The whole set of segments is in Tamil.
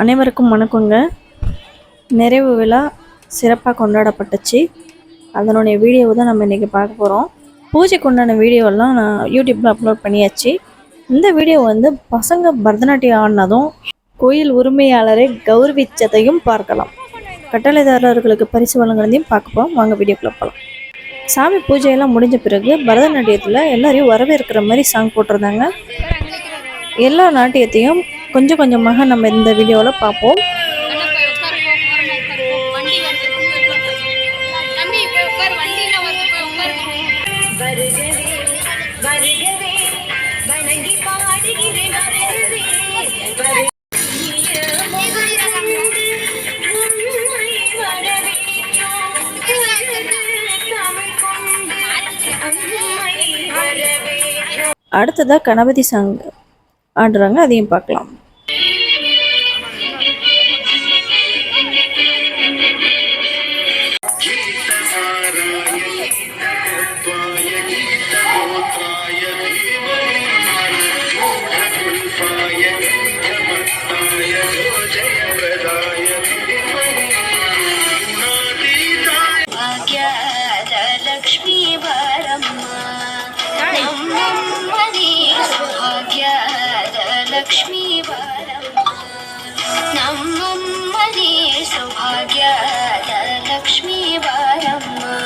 அனைவருக்கும் வணக்கங்க. நிறைவு விழா சிறப்பாக கொண்டாடப்பட்டுச்சு. அதனுடைய வீடியோவை தான் நம்ம இன்றைக்கி பார்க்க போகிறோம் பூஜைக்கு உண்டான வீடியோலாம் நான் யூடியூப்பில் அப்லோட் பண்ணியாச்சு. இந்த வீடியோ வந்து பசங்க பரதநாட்டியம் ஆடினதும் கோயில் உரிமையாளரை கௌரவிச்சதையும் பார்க்கலாம். கட்டளைதாரர்களுக்கு பரிசு வழங்குறதையும் பார்க்க போகிறோம் வாங்க வீடியோக்குள்ளே போகலாம் சாமி பூஜையெல்லாம் முடிஞ்ச பிறகு பரதநாட்டியத்தில் எல்லாரையும் வரவேற்கிற மாதிரி சாங் போட்டிருந்தாங்க. எல்லா நாட்டியத்தையும் கொஞ்சம் கொஞ்சமாக நம்ம இந்த வீடியோவில் பார்ப்போம். அடுத்ததாக கணபதி சாங் ஆடுறாங்க அதையும் பார்க்கலாம். தாயம்மா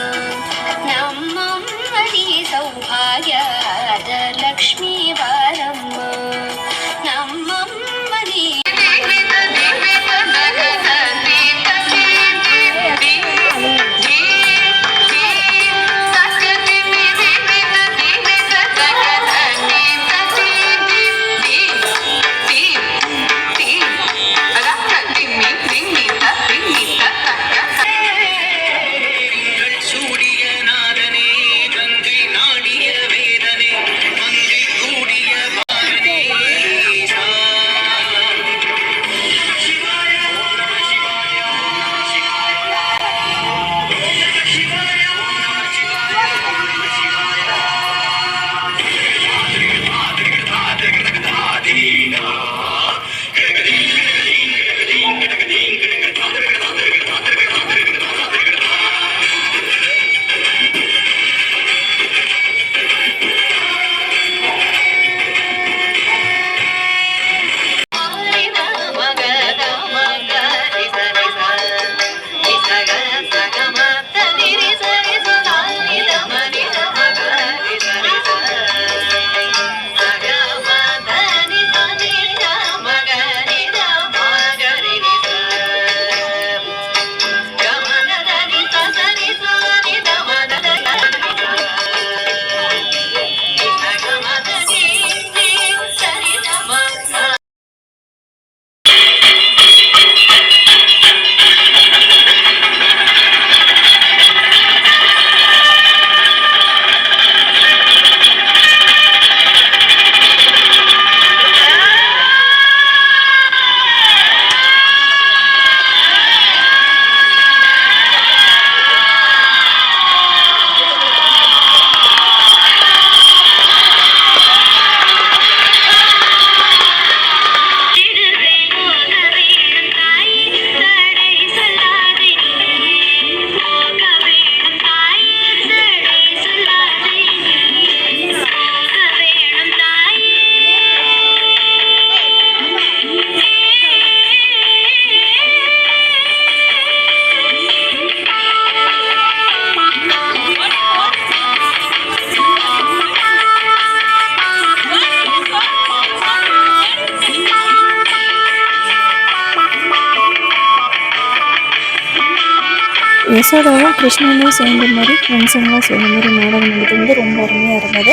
யசோதாவும் கிருஷ்ணனும் சேர்ந்த மாதிரி ஃப்ரெண்ட்ஸுங்களாம் சேர்ந்த மாதிரி நாடகம் நடந்தது வந்து ரொம்ப அருமையாக இருந்தது.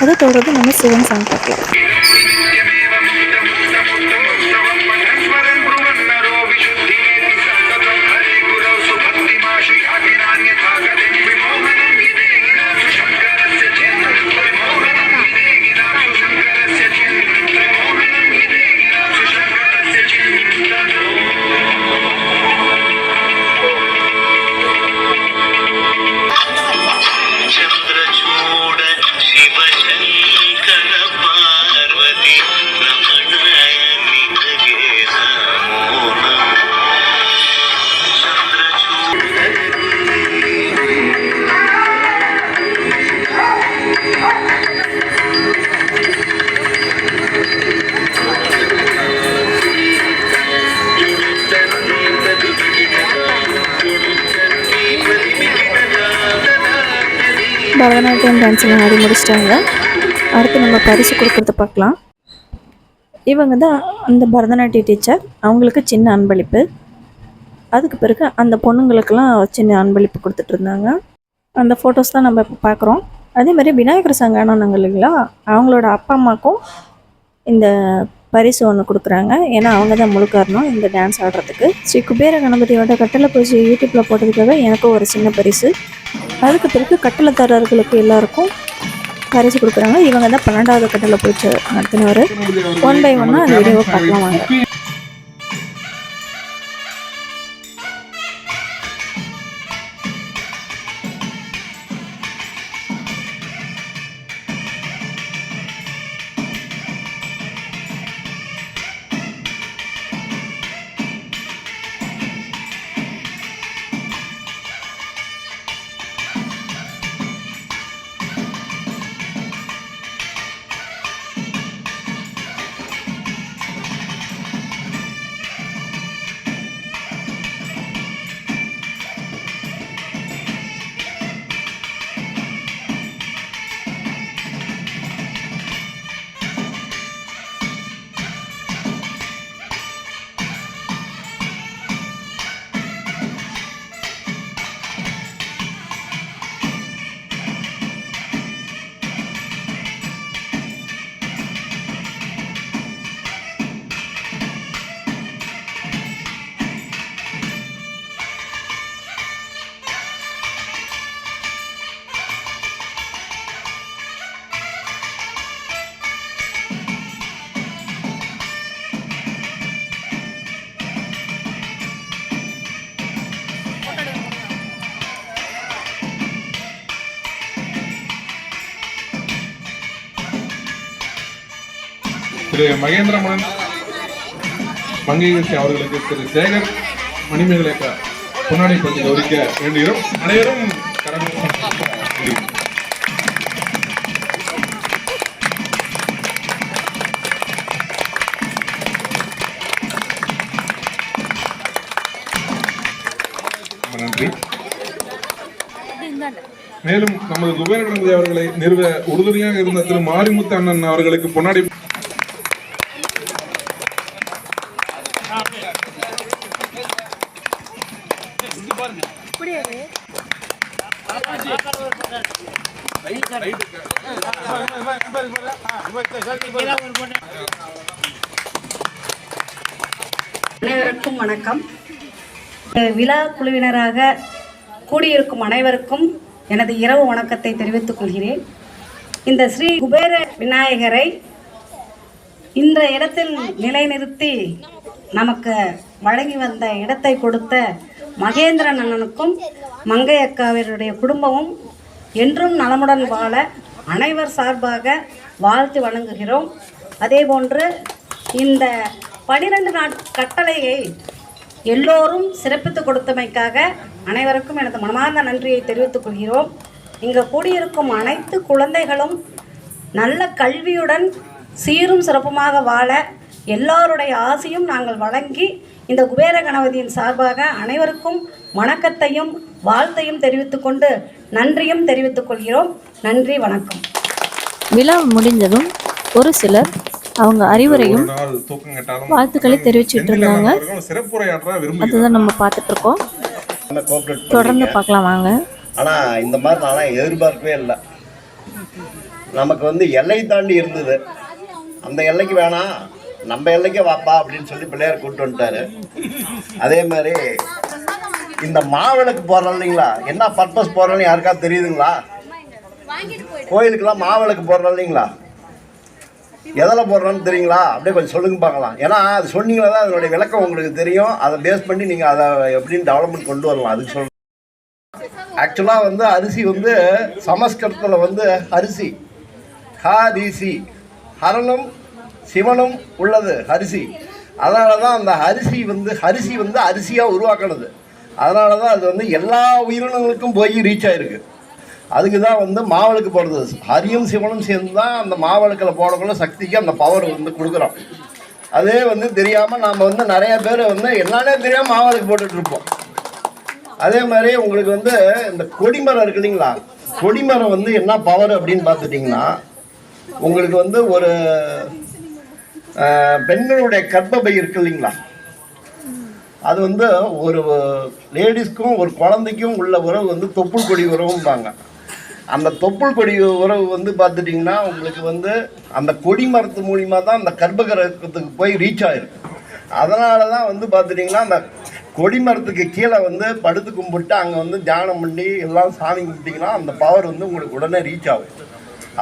அதை தொடர்ந்து நம்ம சிவன் சாங் பார்க்கலாம் பரதநாட்டியம் டான்ஸில் ஆடி முடிச்சிட்டாங்க. அடுத்து நம்ம பரிசு கொடுக்குறத பார்க்கலாம். இவங்க தான் அந்த பரதநாட்டிய டீச்சர் அவங்களுக்கு சின்ன அன்பளிப்பு. அதுக்கு பிறகு அந்த பொண்ணுங்களுக்கெல்லாம் சின்ன அன்பளிப்பு கொடுத்துட்டு இருந்தாங்க. அந்த ஃபோட்டோஸ் தான் நம்ம இப்போ பார்க்குறோம். அதே மாதிரி விநாயகர் சங்கானாங்க இல்லைங்களா? அவங்களோட அப்பா அம்மாக்கும் இந்த பரிசு ஒன்று கொடுக்குறாங்க. ஏன்னா அவங்க தான் முழு இந்த டான்ஸ் ஆடுறதுக்கு. ஸ்ரீ குபேர கணபதியோட கட்டளை பூஜை யூடியூப்பில் போட்டதுக்காக எனக்கும் ஒரு சின்ன பரிசு. அதுக்கு பிறகு கட்டளைத்தாரர்களுக்கு எல்லாருக்கும் பரிசு கொடுக்குறாங்க. இவங்க தான் பன்னெண்டாவது கட்டளை பூஜை நடத்தினவர். ஒன் பை ஒன்னாக அந்த வீடியோவை பார்க்கலாம் வாங்க. திரு மகேந்திரமணன் மங்கையரசி அவர்களுக்கு திரு சேகர் மணிமேகலை பொன்னாடி பற்றி கௌரிக்க வேண்டுகிறோம். அனைவரும் கரங்கள் நன்றி. மேலும் நமது குபேரகணபதி அவர்களை நிறுவ உறுதுணையாக இருந்த திரு மாரிமுத்து அண்ணன் அவர்களுக்கு பொன்னாடி வணக்கம். விழா குழுவினராக கூடியிருக்கும் அனைவருக்கும் எனது இரவு வணக்கத்தை தெரிவித்துக் கொள்கிறேன். இந்த ஸ்ரீ குபேர விநாயகரை இந்த இடத்தில் நிலைநிறுத்தி நமக்கு வழங்கி வந்த இடத்தை கொடுத்த மகேந்திரன் அண்ணனுக்கும் மங்கை அக்காவினுடைய குடும்பமும் என்றும் நலமுடன் வாழ அனைவர் சார்பாக வாழ்த்து வணங்குகிறோம். அதேபோன்று இந்த பனிரெண்டு நாட் கட்டளையை எல்லோரும் சிறப்பித்து கொடுத்தமைக்காக அனைவருக்கும் எனது மனமார்ந்த நன்றியை தெரிவித்துக் கொள்கிறோம். இங்கு கூடியிருக்கும் அனைத்து குழந்தைகளும் நல்ல கல்வியுடன் சீரும் சிறப்புமாக வாழ எல்லாருடைய ஆசையும் நாங்கள் வழங்கி இந்த குபேர கணபதியின் சார்பாக அனைவருக்கும் வணக்கத்தையும் வாழ்த்தையும் தெரிவித்துக்கொண்டு நன்றியும் தெரிவித்துக் கொள்கிறோம். நன்றி வணக்கம். விழா முடிந்ததும் ஒரு சிலர் அவங்க அறிவுரையும் வாழ்த்துக்களை தெரிவிச்சிட்டு இருந்தாங்க. அதுதான் நம்ம பார்த்துட்டு இருக்கோம் தொடர்ந்து பார்க்கலாம் வாங்க. ஆனால் இந்த மாதிரி நான்லாம் எதிர்பார்க்கவே இல்லை. நமக்கு வந்து எல்லை தாண்டி இருந்தது. அந்த எல்லைக்கு வேணாம் நம்ம எல்லைக்கே வாப்பா அப்படின்னு சொல்லி பிள்ளையார் கூப்பிட்டு வந்துட்டாரு. அதே மாதிரி இந்த மாவிளக்கு போடுறோம் இல்லைங்களா? என்ன பர்பஸ் போடுறோன்னு யாருக்காவது தெரியுதுங்களா? கோயிலுக்கெல்லாம் மாவிளக்கு போடுறோம் இல்லைங்களா? எதில் போடுறோன்னு தெரியுங்களா? அப்படியே கொஞ்சம் சொல்லுங்க பார்க்கலாம். ஏன்னா அது சொன்னீங்களா தான் அதனுடைய விளக்கம் உங்களுக்கு தெரியும். அதை பேஸ் பண்ணி நீங்கள் அதை எப்படின்னு டெவலப்மெண்ட் கொண்டு வரலாம். அதுக்கு சொல்ல ஆக்சுவலாக வந்து அரிசி வந்து சமஸ்கிருதத்தில் வந்து அரிசி. ஹரிசி ஹரணும் சிவனும் உள்ளது அரிசி. அதனால தான் அந்த அரிசி வந்து அரிசி வந்து அரிசியாக உருவாக்கினது. அதனால தான் அது வந்து எல்லா உயிரினங்களுக்கும் போய் ரீச் ஆகிருக்கு அதுக்கு தான் வந்து மாவிளக்கு போடுறது. ஹரியும் சிவனும் சேர்ந்து தான் அந்த மாவிளக்கில் போடக்குள்ள சக்திக்கு அந்த பவர் வந்து கொடுக்குறோம். அதே வந்து தெரியாமல் நாம் வந்து நிறைய பேர் வந்து என்னன்னே தெரியாமல் மாவிளக்கு போட்டுட்ருப்போம் அதே மாதிரி உங்களுக்கு வந்து இந்த கொடிமரம் இருக்கு இல்லைங்களா? கொடிமரம் வந்து என்ன பவர் அப்படின்னு பார்த்துட்டிங்கன்னா உங்களுக்கு வந்து ஒரு பெண்களுடைய கர்ப்பப்பை இருக்கு இல்லைங்களா? அது வந்து ஒரு லேடிஸ்க்கும் ஒரு குழந்தைக்கும் உள்ள உறவு வந்து தொப்புள் கொடி உறவும்பாங்க. அந்த தொப்புள் கொடி உறவு வந்து பார்த்துட்டிங்கன்னா உங்களுக்கு வந்து அந்த கொடி மரத்து மூலிமா தான் அந்த கர்ப்பகிரகத்துக்கு போய் ரீச் ஆகிருக்கு அதனால தான் வந்து பார்த்துட்டிங்கன்னா அந்த கொடி மரத்துக்கு கீழே வந்து படுத்து கும்பிட்டு அங்கே வந்து தியானம் பண்ணி எல்லாம் சாமி கும்பிட்டிங்கன்னா அந்த பவர் வந்து உங்களுக்கு உடனே ரீச் ஆகும்.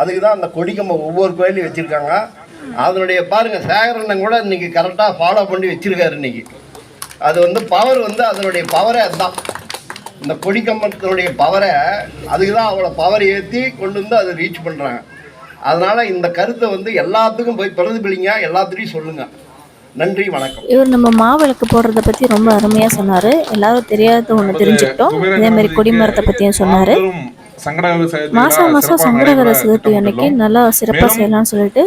அதுக்கு தான் அந்த கொடிக்கம்பம் ஒவ்வொரு கோயிலையும் வச்சுருக்காங்க. அதனுடைய பாருங்கள் சேகரண்ணன் கூட இன்றைக்கி கரெக்டாக ஃபாலோ பண்ணி வச்சுருக்காரு இன்னைக்கு. அது வந்து பவர் வந்து அதனுடைய பவரே அதுதான். இந்த கொடிக்கம்பத்தினுடைய பவரை அதுக்கு தான் அவ்வளோ பவர் ஏற்றி கொண்டு வந்து அதை ரீச் பண்ணுறாங்க அதனால் இந்த கருத்தை வந்து எல்லாத்துக்கும் போய் பிரதிபலிங்க எல்லாத்துலேயும் சொல்லுங்கள் நன்றி வணக்கம். இவர் நம்ம மாவிளக்கு போடுறத பற்றி ரொம்ப அருமையாக சொன்னார். எல்லாரும் தெரியாத ஒன்று தெரிஞ்சுக்கிட்டோம். இதே மாதிரி கொடிமரத்தை பற்றியும் சொன்னார். மாசம் மாசம் சங்கடகர சதுர்த்தி அன்னைக்கு. நல்லா சிறப்பாக செய்யலாம்னு சொல்லிட்டு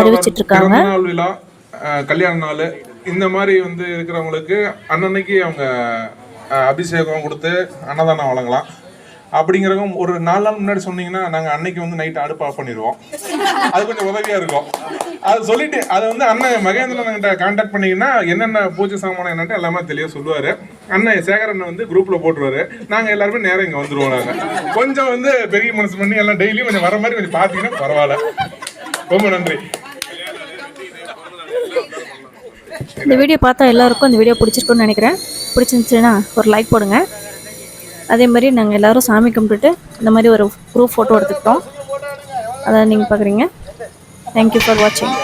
அறிவிச்சிட்டு இருக்காங்க கல்யாண நாள் இந்த மாதிரி வந்து இருக்கிறவங்களுக்கு அன்னன்னைக்கு அவங்க அபிஷேகம் கொடுத்து அன்னதானம் வழங்கலாம். அப்படிங்கிறவங்க ஒரு நாலு நாள் முன்னாடி சொன்னீங்கன்னா நாங்கள் அன்னைக்கு வந்து நைட் அடுப்பு ஆஃப் பண்ணிடுவோம். அது கொஞ்சம் உதவியாக இருக்கும். அது சொல்லிட்டு அதை வந்து அண்ணன் மகேந்திரன் கிட்ட கான்டாக்ட் பண்ணிங்கன்னா என்னென்ன பூஜை சாமானம் என்னன்ட்டு எல்லாமே தெளிவாக சொல்லுவார். அண்ணன் சேகரன் வந்து குரூப்பில் போட்டுருவாரு. நாங்கள் எல்லாருமே நேரம் இங்கே வந்துடுவோம் நாங்கள் கொஞ்சம் வந்து பெரிய மனசு பண்ணி எல்லாம் டெய்லியும் கொஞ்சம் வர மாதிரி கொஞ்சம் பார்த்தீங்கன்னா பரவாயில்ல. ரொம்ப நன்றி. இந்த வீடியோ பார்த்தா எல்லாருக்கும் இந்த வீடியோ பிடிச்சிருக்குன்னு நினைக்கிறேன். பிடிச்சிருந்துச்சுன்னா ஒரு லைக் போடுங்க. அதே மாதிரி நாங்கள் எல்லாரும் சாமி கும்பிட்டுட்டு இந்த மாதிரி ஒரு ப்ரூஃப் ஃபோட்டோ எடுத்துக்கிட்டோம். அதை நீங்கள் பார்க்குறீங்க தேங்க்யூ ஃபார் வாட்சிங்